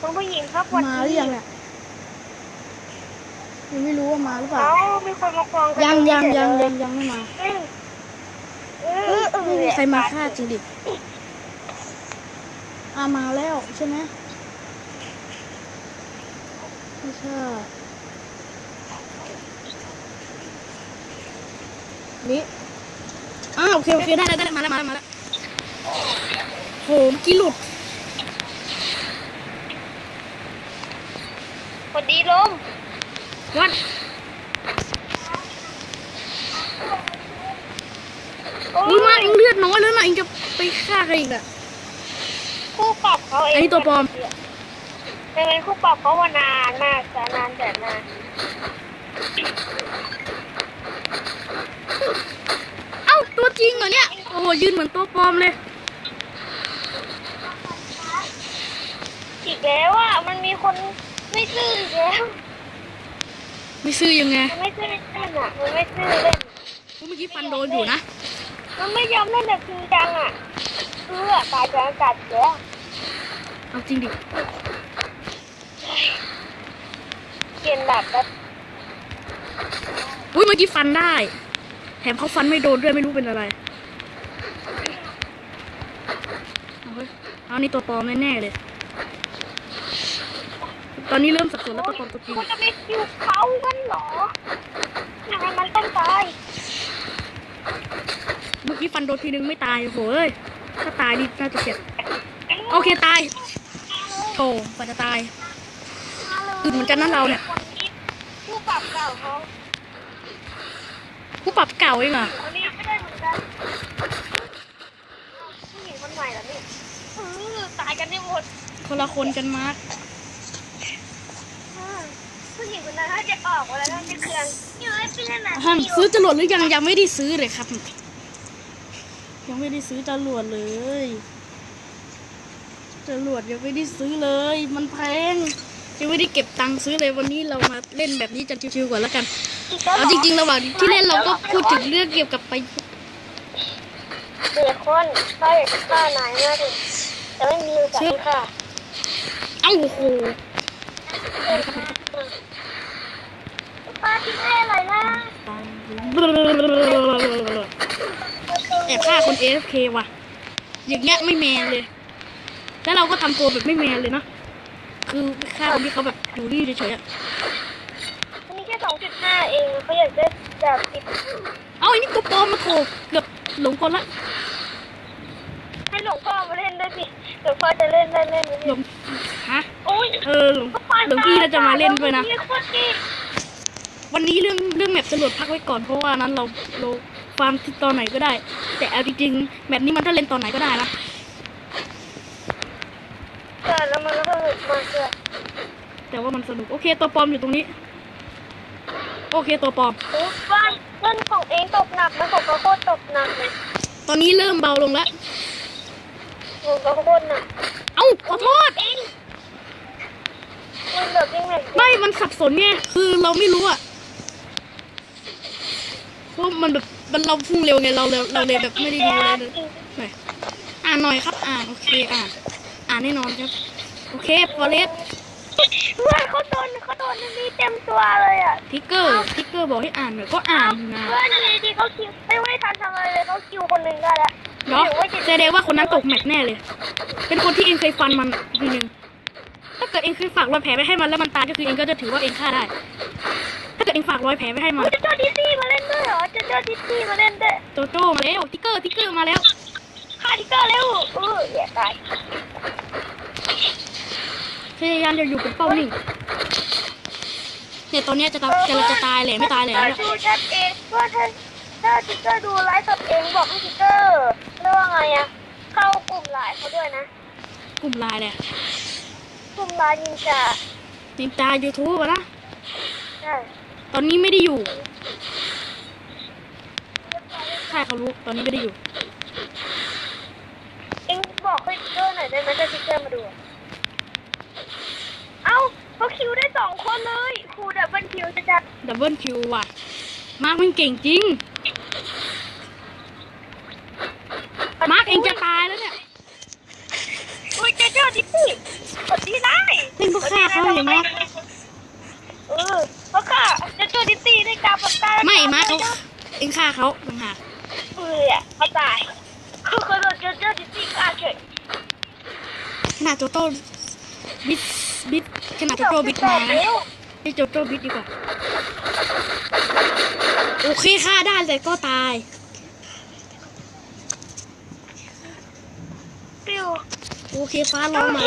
คุณผู้หญิงครับวันมาหนี้รือยังเนี่ยยังไม่รู้ว่ามาหรือเปล่าเอ้ามีคนมากองกันยังยังตรยังเลยังยังไม่มาอืมเออเออไม่มีใครมาฆ่าจริงดิอามาแล้วใช่ไหมไม่ใช่นี่อ้าวโอเคโอเคได้ได้ได้มาแล้วมาแล้วมาแล้วโหเมื่อกี้หลุด สวัสดีลมวัดโอ้อุ้ยมาเองเลือดน้อยแล้วนะเองจะไปฆ่าใครอีกอะคู่ปรับเขาเองอันนี้ตัวปลอม แต่เป็นคู่ปรับเขาว่านานมากแต่นานแต่นานเอ้าตัวจริงเหรอเนี่ย โอ้โหยืนเหมือนตัวปลอมเลยอีกแล้วอะมันมีคน ไม่ซื่ออีกแล้วไม่ซื้อยังไงมันไม่ซื่อเล่นอะมันไม่ซื่อเล่นเมื่อกี้ฟันโดนอยู่นะ มันไม่ยอมเล่นแบบจริงจังอะเพื่อตายจะกัดแล้วเอาจริงดิเปลี่ยนแบบแบบอุ้ยเมื่อกี้ฟันได้ แถมเขาฟันไม่โดนด้วยไม่รู้เป็นอะไรเอาเฮ้ยเอานี่ตัวปลอมแน่ๆเลย ตอนนี้เริ่มสับสนแล้วตัวปลอมตัวจริงคุณจะไปคิวเขากันเหรอทำไมมันต้องตายเมื่อกี้ฟันโดนทีนึงไม่ตายโอ้โหเอ้ยถ้าตายนี่น่าจะเจ็บโอเคตายโอ้กว่าจะตายอึดเหมือนกันนะเราเนี่ยคนนี้ผู้ปรับเก่าเขาผู้ปรับเก่าเองเหรอคนนี้ไม่ได้เหมือนกันผู้หญิงคนใหม่เหรอเนี่ยเออตายกันได้หมดคนละคนกันมาร์คอืม ผู้หญิงคนนั้นถ้าจะออกมาแล้วน่าจะเครื่องอยู่ไอ้พี่นั่นน่ะอะซื้อจรวดหรือยังยังไม่ได้ซื้อเลยครับ ยังไม่ได้ซื้อจรวดเลยจรวดยังไม่ได้ซื้อเลย มันแพงยังไม่ได้เก็บตังค์ซื้อเลยวันนี้เรามาเล่นแบบนี้จะชิวๆก่อนแล้วกันเอาจริงๆระหว่างที่เล่นเราก็พูดถึงเรื่องเกี่ยวกับไปเด็กคนได้ฆ่านายมากเลยแต่ไม่มีโอกาสที่ฆ่าเอ้าโอ้โห ป้าทิ้งให้อะไรนะแอบฆ่าคน AFK ว่ะ อย่างเงี้ยไม่แมนเลย แล้วเราก็ทำตัวแบบไม่แมนเลยเนาะคือฆ่าคนที่เขาแบบอยู่นี่เฉยๆอะอันนี้แค่สองจุดห้าเองเขาอยากได้แบบติดเอาไอ้นี่ตัวปลอมมาโขกเกือบหลงกลละ ให้หลวงพ่อมาเล่นด้วยสิหลวงพ่อจะเล่นได้เล่นไหมหลง ฮะ โอ้ยเออหลงหลงพี่น่าจะมาเล่นด้วยนะ โคตรดี วันนี้เรื่องเรื่องแมปจรวดพักไว้ก่อนเพราะว่านั้นเราเราฟาร์มที่ตอนไหนก็ได้ แต่เอาจริงๆแมปนี้มันถ้าเล่นตอนไหนก็ได้นะเกิดแล้วมันก็สนุกมากเลยแต่ว่ามันสนุกโอเคตัวปลอมอยู่ตรงนี้ โอเคตัวปลอมโอ้บ้านเล่นของเองตกหนักนะของเขาโคตรตกหนักเลยตอนนี้เริ่มเบาลงแล้วของเขาโคตรหนักเอ้าขอโทษเองมันแบบยังไงไม่มันสับสนไงคือเราไม่รู้อะเพ ราะมันแบบมันเราพุ่งเร็วไงเราเร็วเราเลยแบบไม่ได้ดูอะไรเลยไหนอ่านหน่อยครับ อ่านโอเคอ่านอ่านแน่นอนครับ โอเคฟอเรสเพื่อนเขาโดนเขาโดนนี่เต็มตัวเลยอะทิกเกอร์ทิกเกอร์บอกให้อ่านหน่อยก็อ่านนะเพื่อนดีดีเขาคิวไม่ไม่ทันทำอะไรเลยเขาคิวคนหนึ่งได้แล้วเนาะแสดงว่าคนนั้นตกแมตช์แน่เลย เป็นคนที่เองเคยฟันมันทีหนึ่งถ้าเกิดเองเคยฝากรอยแผลไปให้มันแล้วมันตายก็คือเองก็จะถือว่าเองฆ่าได้ถ้า เกิดเองฝากรอยแผลไปให้มันจะเจอดิสซี่มาเล่นด้วยเหรอจะเจอดิสซี่มาเล่นด้วยโจโจ้มาแล้วทิกเกอร์ทิกเกอร์มาแล้วฆ่าทิกเกอร์เร็วเอออย่าตายพยายามจะอยู่เป็นเป้านิ่งเนี่ยตอนเนี้ยจะตายจะจะตายแหละไม่ตายแหละถ้าดูชัดเองว่าถ้าถ้าทิกเกอร์ดูไลฟ์สดเองบอกให้ทิกเกอร์เรียกว่าไงอะเข้ากลุ่มไลน์เขาด้วยนะ กลุ่มไลน์แหละกลุ่มไลน์นินจาติดตายูทูบนะใช่ ตอนนี้ไม่ได้อยู่ใช่เขารู้ ตอนนี้ไม่ได้อยู่ เองบอกให้ทิกเกอร์หน่อยได้ไหมถ้าทิกเกอร์มาดูอะเอ้าเขาคิวได้สองคนเลยครูดับเบิลคิวจะจัดดับเบิลคิวว่ะ มาร์คมันเก่งจริง มาร์คเองจะตายแล้วเนี่ยอุ้ยเจเจอดิสซี่กดดีได้ฆ่าเลยมาก เออเพราะค่ะจะจอดิตี้ได้กาปากกาไม่มาเขาเองฆ่าเขาต่างหากเออเขาตายคือเคยโดนเจอเจอดิตี้ฆ่าเฉยขนาดโจโต้บิดบิดขนาดโจโต้บิดมาให้โจโต้บิดดีกว่าโอเคฆ่าได้แต่ก็ตายโอเคฟ้าร้องมา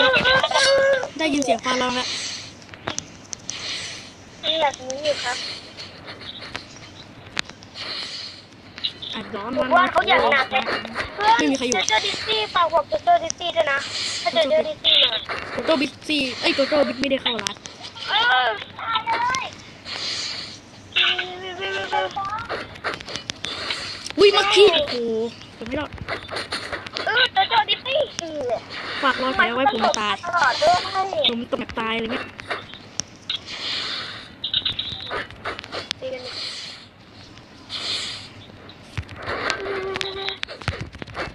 ได้ยินเสียงฟ้าร้องแล้ว นี่แบบนี้อยู่ครับอัดร้อนผมว่าเขาอย่างหนักเลยเพื่อนไม่มีใครอยู่จะเจอดิตี้ฝากบอกจะเจอดิตี้ด้วยนะ ถ้าเจอเจอดิตี้มาโจโต้บิดซี่เอ้ยโจโต้บิดไม่ได้เข้าร้านเออตายเลยอุ้ยมักขี้โอ้โหผมไม่รอดเออจะเจอดิตี้เออฝากรอยแผลไว้ผมตายตลอดด้วยผมตกแบบตายอะไรเงี้ย ตีกัน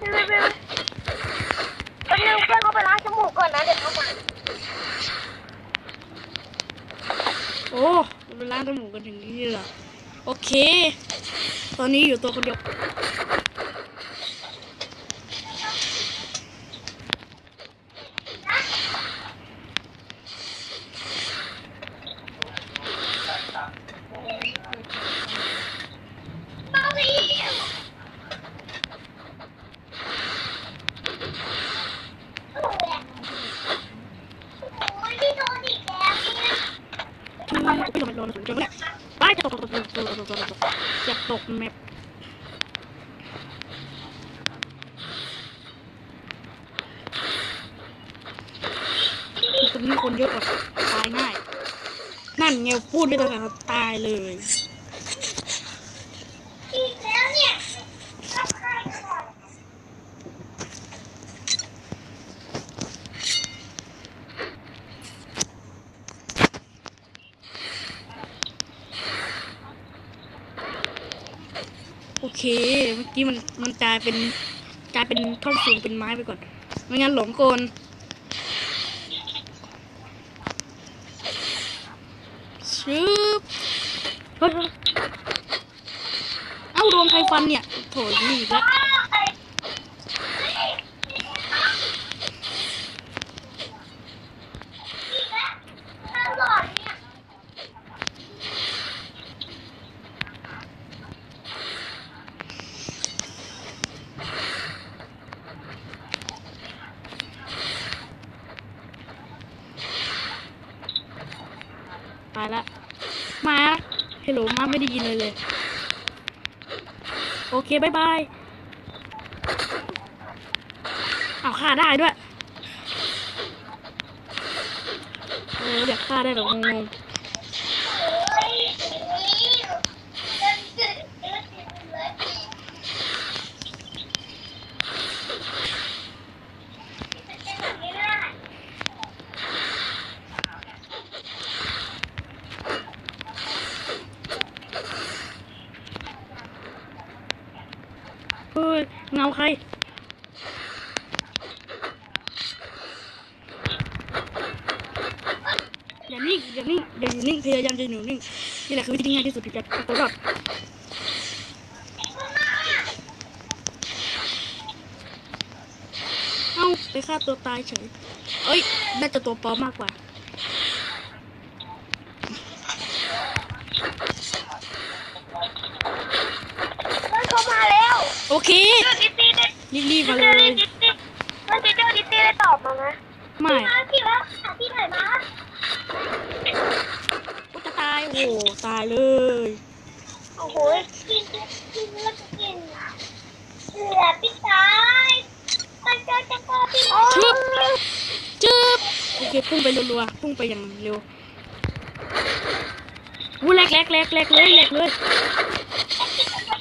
เร็วๆเพื่อนเขาไปล้างจมูกก่อนนะเดี๋ยวเขามา โอ้เวลาจมูกกันถึงนี่เลยเหรอโอเค ตอนนี้อยู่ตัวคนเดียว ที่ไม่โดนโดนจนเนี่ยไปจะตกตกตกตกตกตกตกจะตกแมปตรงนี้คนเยอะกว่าตายง่าย นั่นไง พูดไม่ต้องการตายเลยอีกแล้วเนี่ยโอเค เมื่อกี้มันมันกลายเป็นกลายเป็นท่อนสูงเป็นไม้ไปก่อน ไม่งั้นหลงโกน ชื้อเฮ้ยเอ้าโดนใครฟันเนี่ย โถนี่อีกแล้ว ตายละ มาเฮลโหลมาไม่ได้ยินเลยเลย โอเคบายบายเอาฆ่าได้ด้วย เอออยากฆ่าได้แบบงงๆเฮ้ยเงาใคร อย่านิ่งอย่านิ่งอย่าอยู่นิ่งพยายามจะอยู่นิ่งนี่แหละคือวิธีที่ง่ายที่สุดที่จะเอาตัวรอดเอ้าไปฆ่าตัวตายเฉยเอ้ยน่าจะตัวปลอมมากกว่ามันเข้ามาแล้วโอเคเจอดิตี้ได้รีบๆมาอเลยดิตี้มันจะเจอดิตี้ได้ตอบมาไหมไม่มาพี่วหาพี่หน่อยมา โอ้โหตายเลยโอ้โหกินกินแล้วจะกินเหลือพี่ตายมันเจอจะเจอพี่ชึบจึ๊บโอเคพุ่งไปรัวๆพุ่งไปอย่างเร็ววูแหลกแหลกแหลกแหลกเลยแหลกเลย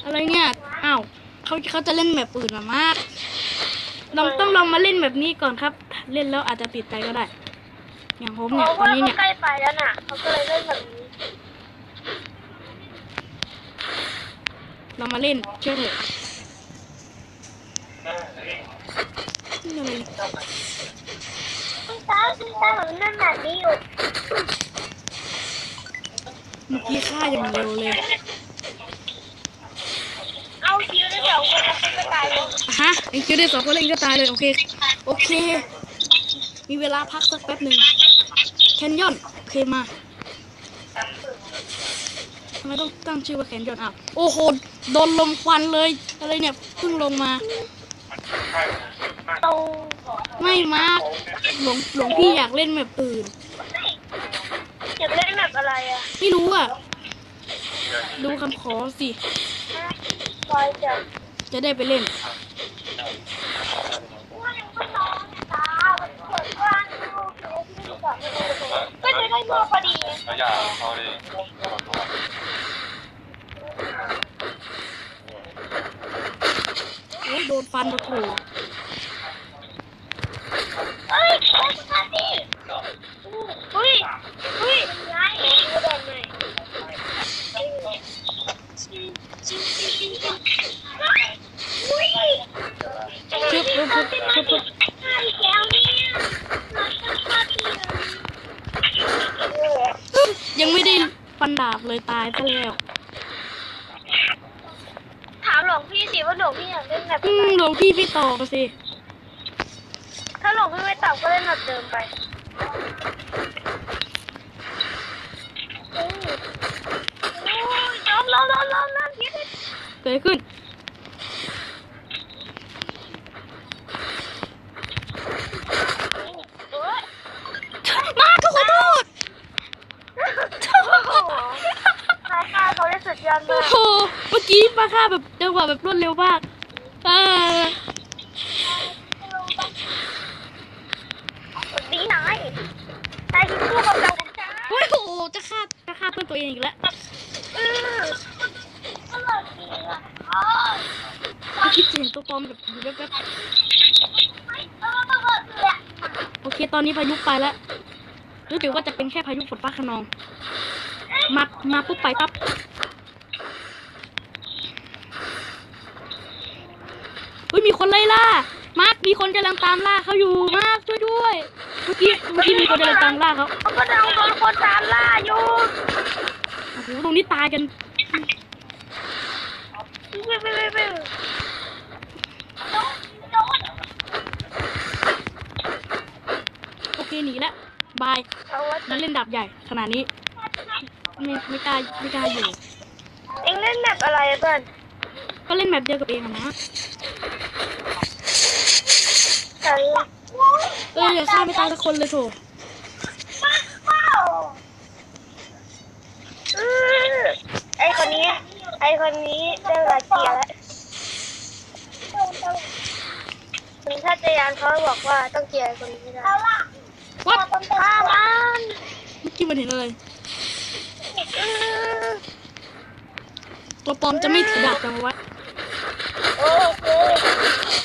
อะไรเนี่ยอ้าวเขาเขาจะเล่นแบบอื่นมามากลองต้องลองมาเล่นแบบนี้ก่อนครับ เล่นแล้วอาจจะติดใจก็ได้ อย่างผมเพเนี่ยราะตอนว่านี้เขาเนี่ยใกล้ไปแล้วน่ะเขาก็เลยเล่นแบบนี้ เรามาเล่นเชื่อเถอะนี่อะไรตาตาเหมือนนั่นน่ะนี่อยู่เมื่อกี้ฆ่าอย่างเร็วเลย เอาคิวได้สองคนแล้วก็ตายเลยฮะเอ็งคิวได้สองคนแล้วเอ็งก็ตายเลยโอเค โอเค มีเวลาพักสักแป๊บหนึ่งแคนยอน โอเคมา ทำไมต้องตั้งชื่อว่าแคนยอนอะโอ้โหโดนลมควันเลย อะไรเนี่ยเพิ่งลงมาตรงไม่มาร์คหลวงหลวงพี่อยากเล่นแบบอื่น อยากเล่นแบบอะไรอะ ไม่รู้อะ ดูคำขอสิคอยจะจะได้ไปเล่นว่ายังไม่นอนตามันเปิดกว้างดูก็จะได้ตัวพอดี ระยะเขาเลย โดนฟันกระโถเอ้ยโอ้ยมาดิเฮ้ยเฮ้ยไงดูแบบไหนอุ้ย ชึบชึบชึบชึบชึบ แก้วเนี่ย ยังไม่ได้ฟันดาบเลยตายซะแล้ว ถามหลวงพี่สิว่าหลวงพี่อยากเล่นแบบ อืมหลวง พี่พี่ตอบสิ ถ้าหลวงพี่ไม่ตอบก็เล่นแบบเดิมไปโอ้ยล้มล้มล้มล้มล้มพี่เกิดอะไรขึ้นโอ้ยมาก็ขอโทษนายค่ะเขาได้สุดยอดโอ้มากโหเมื่อกี้มาฆ่าแบบจังหวะแบบรวดเร็วมาก อ่าดีหนายนายคือผู้กำกับของฉันโอ้ยโอ้โหจะฆ่าจะฆ่าเพื่อนตัวเองอีกแล้วเออตลอดจริงอะอ๋อเมื่อกี้เห็นตัวปลอมแบบดูแวบๆโอเคตอนนี้พายุไปแล้วรู้สึกว่าจะเป็นแค่พายุฝนฟ้าขนอง มามาปุ๊บไปปั๊บ เฮ้ยมีคนไล่ล่า มาร์คมีคนกำลังตามล่าเขาอยู่มาร์คช่วยด้วยเมื่อกี้เมื่อกี้มีคนกำลังตามล่าเขาเขาก็ดังโดนคนตามล่าอยู่โอ้โหตรงนี้ตายกันไปไปไปไปโอเคหนีแล้วบายเอาวะนั่นเล่นดาบใหญ่ขนาดนี้ไม่ไม่กล้าไม่กล้าอยู่ เอ็งเล่นแบบอะไรอะเพื่อนก็เล่นแบบเดียวกับเองอะนะฉัน เอออย่าฆ่าไม่ตายสักคนเลยโถเออไอคนนี้ ไอคนนี้ได้เวลาเกียร์แล้วถึงถ้าจะยานเขาบอกว่าต้องเกียร์ไอ้คนนี้ให้ได้วัดฆ่ามันเมื่อกี้มันเห็นอะไรเออตัวปลอมจะไม่ถือดาบกันวะโอเค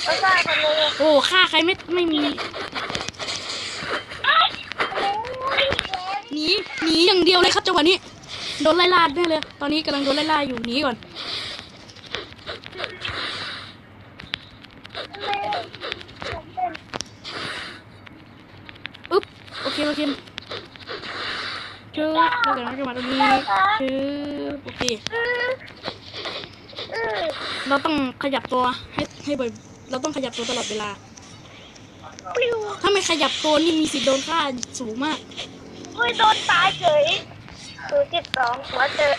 ก็ฆ่าคนนึงอะโอ้ฆ่าใครไม่ไม่มีหนีหนีอย่างเดียวเลยครับจังหวะนี้โดนไล่ล่าได้เลย ตอนนี้กำลังโดนไล่ล่าอยู่หนีก่อนอึ๊บโอเคโอเคชื่อแล้วกันนะจังหวะตรงนี้ชื่อโอเคเออเออเราต้องขยับตัวให้ให้บ่อย เราต้องขยับตัวตลอดเวลาปลิวถ้าไม่ขยับตัวนี่มีสิทธิ์โดนฆ่าสูงมากเฮ้ยโดนตายเฉยศูนย์สิบสองหัวเจอ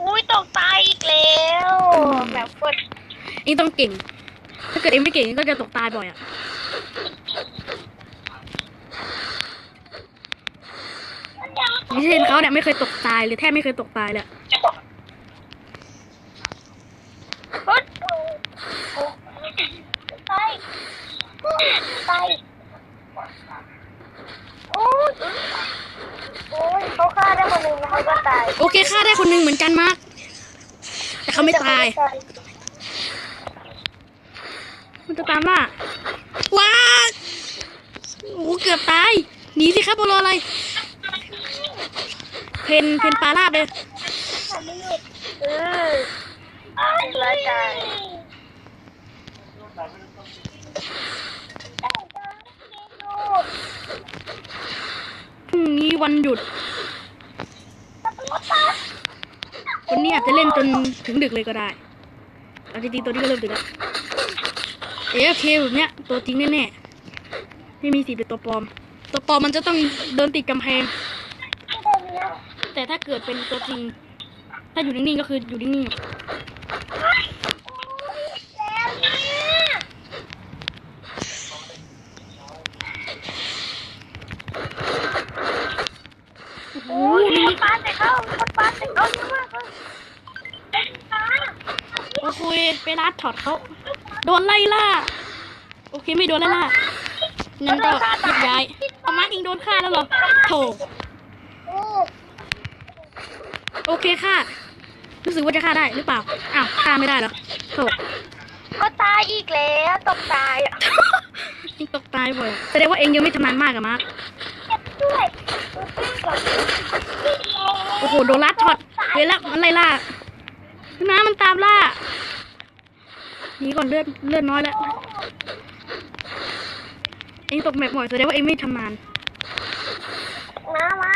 อุ้ยตกตายอีกแล้วแบบกดเองต้องเก่ง ถ้าเกิดเองไม่เก่งเองก็จะตกตายบ่อยอะไม่ใช่เขาเนี่ยไม่เคยตกตายเลยแทบไม่เคยตกตายเลย พุดไปไปโอ้ยโอ้ยเขาฆ่าได้คนหนึ่งแล้วเขา ก็ตายโอเคฆ่าได้คนหนึ่งเหมือนกันมาร์คแต่เขาไม่ตาย มันจะตามล่าว้าโอ้โหเกือบตาย หนีสิครับบอลอะไร เพน เพนปลาลาบเลยเออร้ายกาจพรุ่งนี้วันหยุด วันนี้อาจจะเล่นจนถึงดึกเลยก็ได้เอาจริงๆตัวนี้ก็เริ่มดึกแล้วเอ๊ะโอเคแบบเนี้ยตัวจริงแน่ๆไม่มีสีเป็นตัวปลอม ตัวปลอมมันจะต้องเดินติดกำแพง แต่ถ้าเกิดเป็นตัวจริง ถ้าอยู่นิ่งๆก็คืออยู่นิ่งๆโอ้ โอ้ โห ย นี่ คนปาใส่เข้าคนปาใส่เข้าเยอะมากเลยเป็นปา โอ เคไปรัดช็อตเขาโดนไล่ล่า โอเคไม่โดนไล่ล่างั้นก็แยกย้ายเอามาร์คอิงโดนฆ่าแล้วเหรอโถโอ้โอเคค่ะ รู้สึกว่าจะฆ่าได้หรือเปล่า อ้าวฆ่าไม่ได้เหรอโถก็ตายอีกแล้วตกตายอะเองตกตายบ่อยแสดงว่าเองยังไม่ชำนาญมากอะมาร์คเจ็บด้วยโอ้โหโดนลัดช็อตเดี๋ยวละมันไล่ล่าน้ามันตามล่า หนีก่อนเลือดเลือดน้อยแล้ว เองตกแมปบ่อยแสดงว่าเองไม่ชำนาญมามา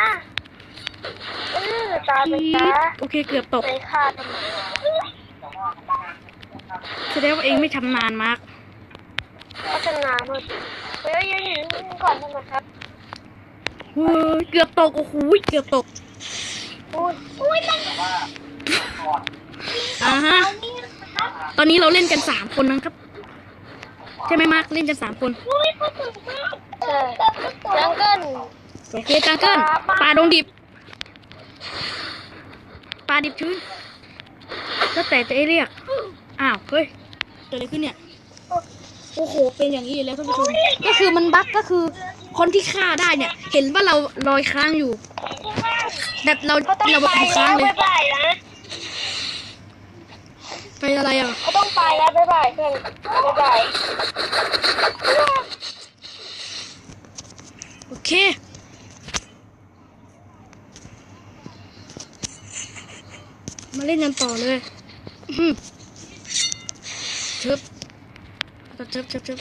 เออตายไปอีซะดโอเคเกือบตกไปฆ่าทำไมแสดงว่าเองไม่ชำนาญมากพัฒนาหมดเฮ้ยยังอยู่นิ่งๆก่อนทำไมครับเฮ้ยเกือบตกโอ้โหเกือบตกอุ้ยอุ้ยมันอ่าฮะ ตอนนี้เราเล่นกันสามคนนะครับ ใช่ไหมมาร์คเล่นกันสามคนอุ้ยเขาถึงมากใช่จังเกิลโอเคจังเกิลปลาดงดิบปลาดิบชื้นแล้วแต่จะเรียก อ้าว เฮ้ย เกิดอะไรขึ้นเนี่ย โอ้โห เป็นอย่างนี้อยู่แล้วท่านผู้ชม ก็คือมันบั๊กก็คือคนที่ฆ่าได้เนี่ย เห็นว่าเราลอยค้างอยู่ แบบเราเขาต้องเราแบบค้าแล้งเลย บาย ไปอะไรอะเขาต้องไปแล้วบ๊ายบายเพื่อนบ๊ายบายโอเคมาเล่นกันต่อเลยอื้อหือเชิบเชิบเชิบเชิบเชิบ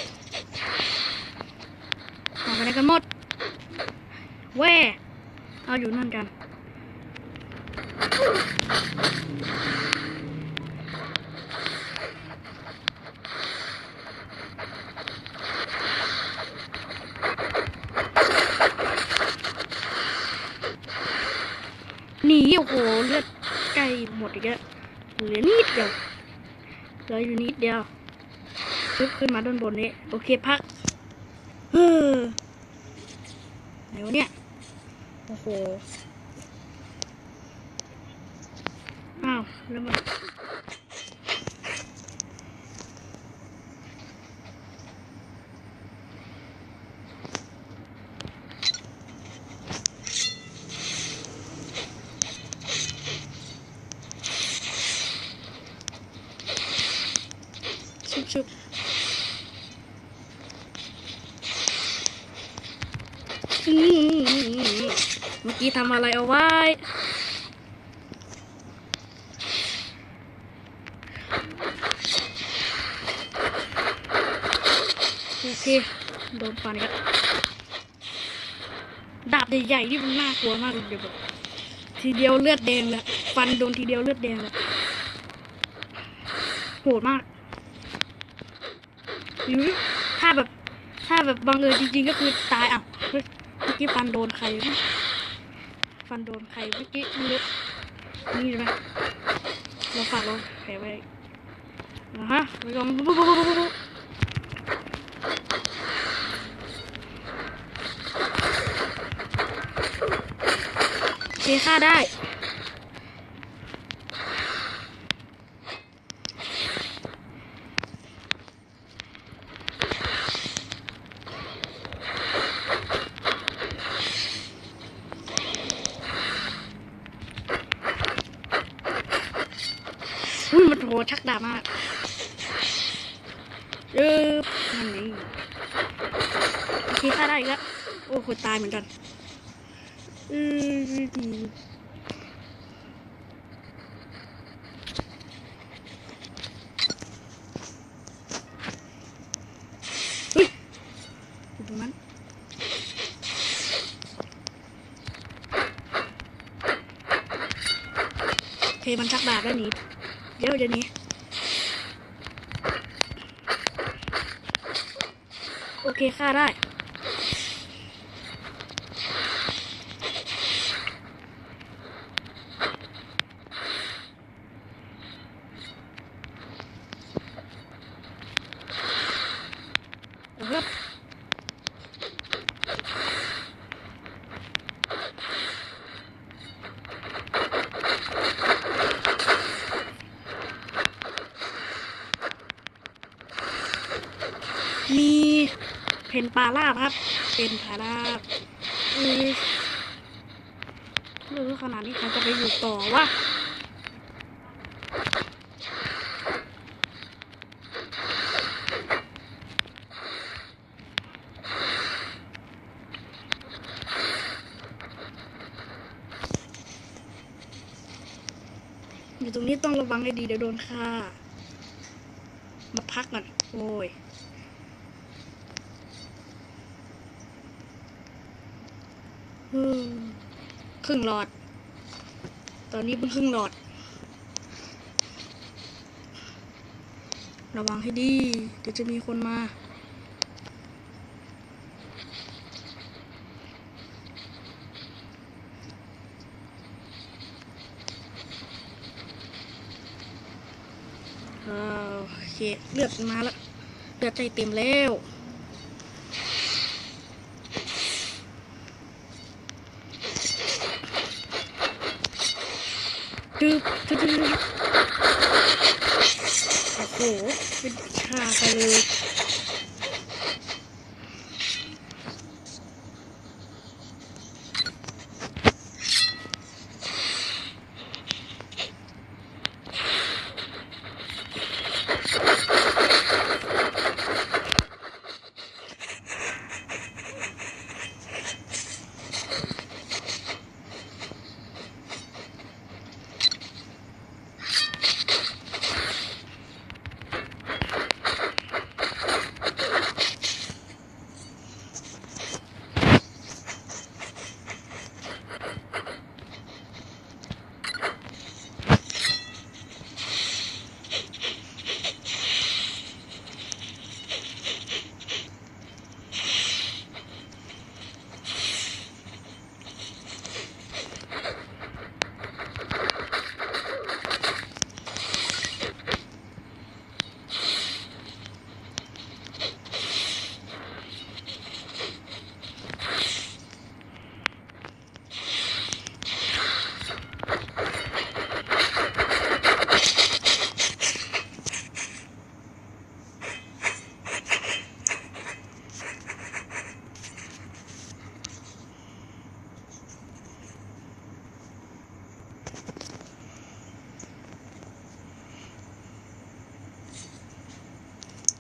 ออกไปไหนกันหมด แว่เอาอยู่นั่นกัน อ้โหเลือดใกล้หมดอีกแล้วเหลือนิดเดียวเหลืออยู่นิดเดียวขึ้นขึ้นมาด้านบนนี้ โอเคพักเฮ้อไหนวเนี่ยโอ้โห อ้าว แล้วมันชุบชุบอืมเมื่อ กี้ทำอะไรเอาไว้ โอเค โดนฟันกันดาบใหญ่ๆนี่มันน่ากลัวมากเลยแบบทีเดียวเลือดแดงเลยฟันโดนทีเดียวเลือดแดงเลยโหดมากหรือถ้าแบบ ถ้าแบบบังเอิญจริงๆก็คือตายอะเมื่อกี้ฟันโดนใครวะ ฟันโดนใครเมื่อกี้ไม่รู้นี่ใช่ไหมเราฝากเราแผลไว้นะฮะไปลองปุ๊บปุ๊บปุ๊บปุ๊บปุ๊บโอเคฆ่าได้ อุ้ยมันโหชักดาบมากเออนั่นนี่โอเคฆ่าได้อีกแล้ว อ้คนตายเหมือนกันอืมรงนั้นโอเคมันชักดาบแล้วหนีเดี๋ยวเดี๋ยวหนี้โอเคฆ่าได้ ครับมี เพนปลาลาบครับ เป็นปลาลาบอือไม่รู้ขนาดนี้ใครจะไปอยู่ต่อวะอยู่ตรงนี้ต้องระวังให้ดีเดี๋ยวโดนฆ่า มาพักก่อน โอ้ย อืม ครึ่งหลอด ตอนนี้เพิ่งครึ่งหลอด ระวังให้ดี เดี๋ยวจะมีคนมาอ่าโอเค เลือดมาแล้ว เลือดใจเต็มแล้วจึ๊บจึ๊บจึ๊บจึ๊บ โอ้โหเป็นชาไปเลย